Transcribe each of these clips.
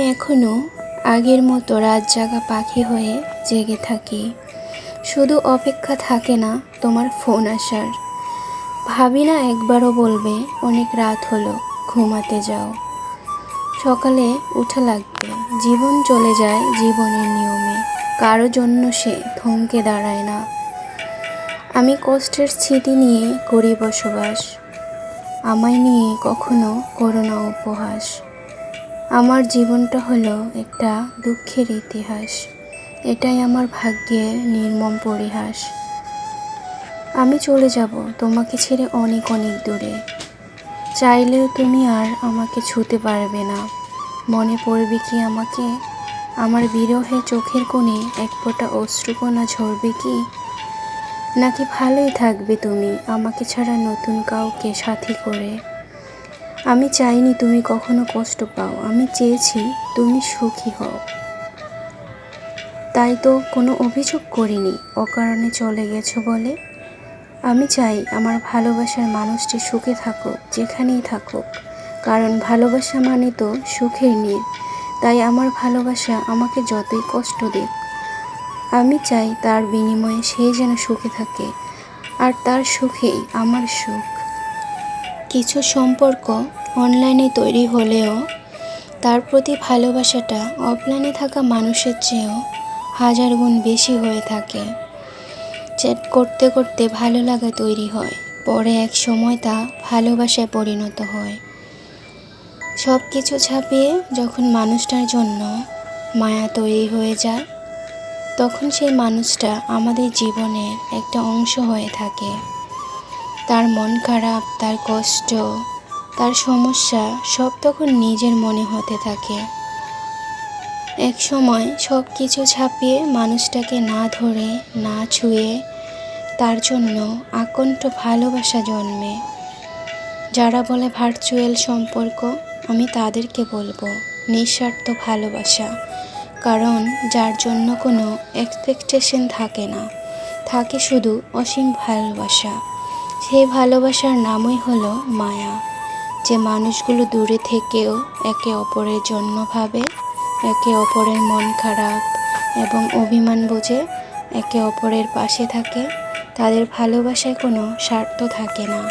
এখনও আগের মতো রাত জাগা পাখি হয়ে জেগে থাকি। শুধু অপেক্ষা থাকে না তোমার ফোন আসার। ভাবি না একবারও বলবে, অনেক রাত হলো, ঘুমাতে যাও। সকালে উঠা লাগবে। জীবন চলে যায় জীবনের নিয়মে। কারও জন্য সে থমকে দাঁড়ায় না। আমি কষ্টের স্মৃতি নিয়ে করি বসবাস। আমায় নিয়ে কখনো করোনা উপহাস। আমার জীবনটা হলো একটা দুঃখের ইতিহাস। এটাই আমার ভাগ্যের নির্মম পরিহাস। আমি চলে যাব তোমাকে ছেড়ে অনেক অনেক দূরে। চাইলেও তুমি আর আমাকে ছুতে পারবে না। মনে পড়বে কি আমাকে? আমার বিরহে চোখের কোণে এক ফোঁটা অশ্রুকণা ঝরবে কি? নাকি ভালোই থাকবে তুমি আমাকে ছাড়া নতুন কাউকে সাথী করে? আমি চাইনি তুমি কখনো কষ্ট পাও। আমি চেয়েছি তুমি সুখী হও। তাই তো কোনো অভিযোগ করিনি। অকারণে চলে গেছো বলে। আমি চাই আমার ভালোবাসার মানুষটি সুখে থাকুক, যেখানেই থাকুক। কারণ ভালোবাসা মানে তো সুখের নিয়ে তাই আমার ভালোবাসা আমাকে যতই কষ্ট দিক, আমি চাই তার বিনিময়ে সে যেন সুখে থাকে। আর তার সুখেই আমার সুখ। কিছু সম্পর্ক অনলাইনে তৈরি হলেও তার প্রতি ভালোবাসাটা অফলাইনে থাকা মানুষের চেয়েও হাজার গুণ বেশি হয়ে থাকে। চ্যাট করতে করতে ভালো লাগা তৈরি হয়, পরে এক সময় তা ভালোবাসায় পরিণত হয়। সব কিছু ছাপিয়ে যখন মানুষটার জন্য মায়া তৈরি হয়ে যায়, তখন সেই মানুষটা আমাদের জীবনের একটা অংশ হয়ে থাকে। তার মন খারাপ, তার কষ্ট, তার সমস্যা সব তখন নিজের মনে হতে থাকে। এক সময় সব কিছু ছাপিয়ে মানুষটাকে না ধরে, না ছুঁয়ে তার জন্য আকণ্ঠ ভালোবাসা জন্মে। যারা বলে ভার্চুয়াল সম্পর্ক, আমি তাদেরকে বলব, নিঃস্বার্থ ভালোবাসা। কারণ যার জন্য কোনো এক্সপেকটেশন থাকে না। থাকে শুধু অসীম ভালোবাসা। সেই ভালোবাসার নামই হলো মায়া। যে মানুষগুলো দূরে থেকেও একে অপরের জন্য ভাবে, একে অপরের মন খারাপ এবং অভিমান বুঝে, একে অপরের পাশে থাকে, তাদের ভালোবাসায় কোনো স্বার্থ থাকে না।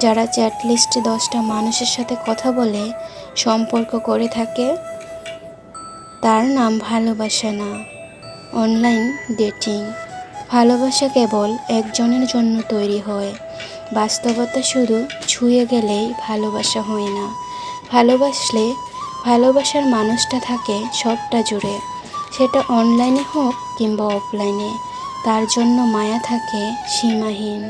যারা চ্যাট লিস্টে দশটা মানুষের সাথে কথা বলে, সম্পর্ক করে থাকে, তার নাম ভালোবাসা না। Online dating. ভালোবাসা কেবল একজনের জন্য তৈরি হয়। বাস্তবতা শুধু ছুঁয়ে গেলেই ভালোবাসা হয় না। ভালোবাসলে ভালোবাসার মানুষটা থাকে সবটা জুড়ে। সেটা অনলাইনে হোক কিংবা অফলাইনে তার জন্য মায়া থাকে সীমাহীন।